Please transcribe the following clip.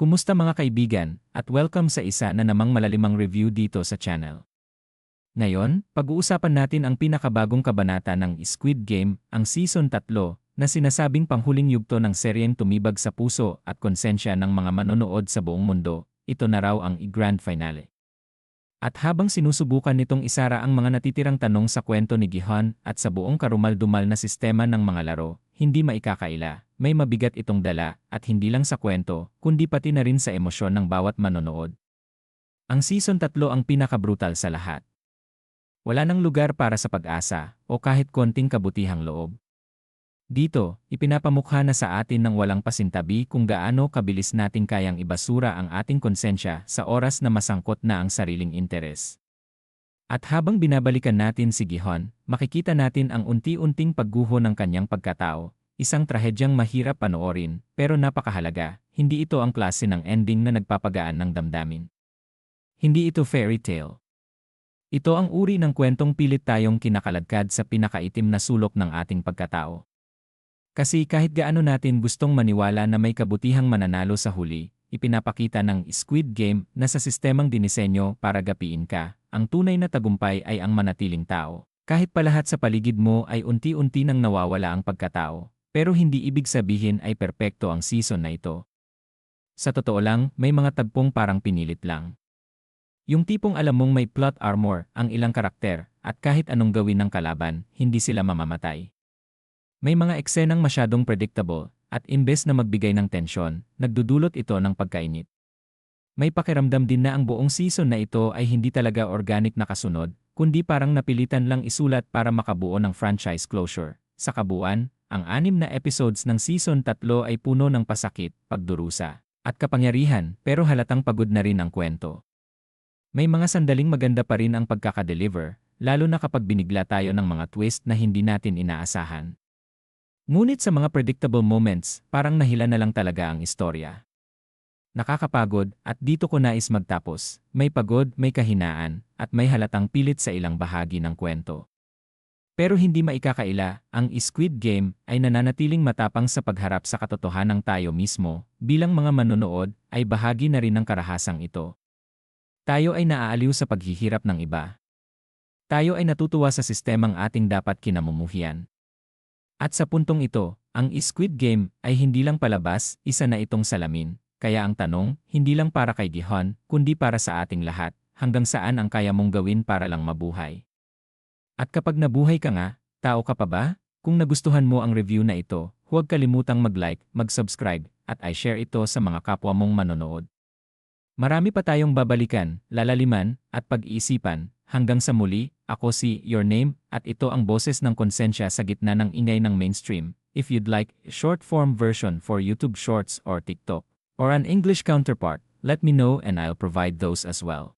Kumusta mga kaibigan, at welcome sa isa na namang malalimang review dito sa channel. Ngayon, pag-uusapan natin ang pinakabagong kabanata ng Squid Game, ang Season 3, na sinasabing panghuling yugto ng seryeng tumibag sa puso at konsensya ng mga manonood sa buong mundo, ito na raw ang i-grand finale. At habang sinusubukan nitong isara ang mga natitirang tanong sa kwento ni Gihon at sa buong karumal-dumal na sistema ng mga laro, hindi maikakaila, may mabigat itong dala at hindi lang sa kwento, kundi pati na rin sa emosyon ng bawat manonood. Ang season 3 ang pinakabrutal sa lahat. Wala nang lugar para sa pag-asa o kahit konting kabutihang loob. Dito, ipinapamukha na sa atin ng walang pasintabi kung gaano kabilis nating kayang ibasura ang ating konsensya sa oras na masangkot na ang sariling interes. At habang binabalikan natin si Gihon, makikita natin ang unti-unting pagguho ng kanyang pagkatao, isang trahedyang mahirap panoorin, pero napakahalaga, hindi ito ang klase ng ending na nagpapagaan ng damdamin. Hindi ito fairy tale. Ito ang uri ng kwentong pilit tayong kinakaladkad sa pinakaitim na sulok ng ating pagkatao. Kasi kahit gaano natin gustong maniwala na may kabutihang mananalo sa huli, ipinapakita ng Squid Game na sa sistemang dinisenyo para gapiin ka, ang tunay na tagumpay ay ang manatiling tao. Kahit pa lahat sa paligid mo ay unti-unti nang nawawala ang pagkatao, pero hindi ibig sabihin ay perpekto ang season na ito. Sa totoo lang, may mga tagpong parang pinilit lang. Yung tipong alam mong may plot armor ang ilang karakter, at kahit anong gawin ng kalaban, hindi sila mamamatay. May mga eksenang masyadong predictable, at imbes na magbigay ng tensyon, nagdudulot ito ng pagkainit. May pakiramdam din na ang buong season na ito ay hindi talaga organic na kasunod, kundi parang napilitan lang isulat para makabuo ng franchise closure. Sa kabuuan, ang anim na episodes ng season 3 ay puno ng pasakit, pagdurusa, at kapangyarihan pero halatang pagod na rin ang kwento. May mga sandaling maganda pa rin ang pagkakadeliver, lalo na kapag binigla tayo ng mga twist na hindi natin inaasahan. Ngunit sa mga predictable moments, parang nahila na lang talaga ang istorya. Nakakapagod at dito ko nais magtapos, may pagod, may kahinaan, at may halatang pilit sa ilang bahagi ng kwento. Pero hindi maikakaila, ang Squid Game ay nananatiling matapang sa pagharap sa katotohanan tayo mismo, bilang mga manonood, ay bahagi na rin ng karahasang ito. Tayo ay naaaliw sa paghihirap ng iba. Tayo ay natutuwa sa sistemang ating dapat kinamumuhian. At sa puntong ito, ang Squid Game ay hindi lang palabas, isa na itong salamin. Kaya ang tanong, hindi lang para kay Gihon, kundi para sa ating lahat, hanggang saan ang kaya mong gawin para lang mabuhay. At kapag nabuhay ka nga, tao ka pa ba? Kung nagustuhan mo ang review na ito, huwag kalimutang mag-like, mag-subscribe, at i-share ito sa mga kapwa mong manonood. Marami pa tayong babalikan, lalaliman, at pag-iisipan, hanggang sa muli, ako si Your Name, at ito ang boses ng konsensya sa gitna ng ingay ng mainstream. If you'd like short-form version for YouTube Shorts or TikTok, or an English counterpart, let me know and I'll provide those as well.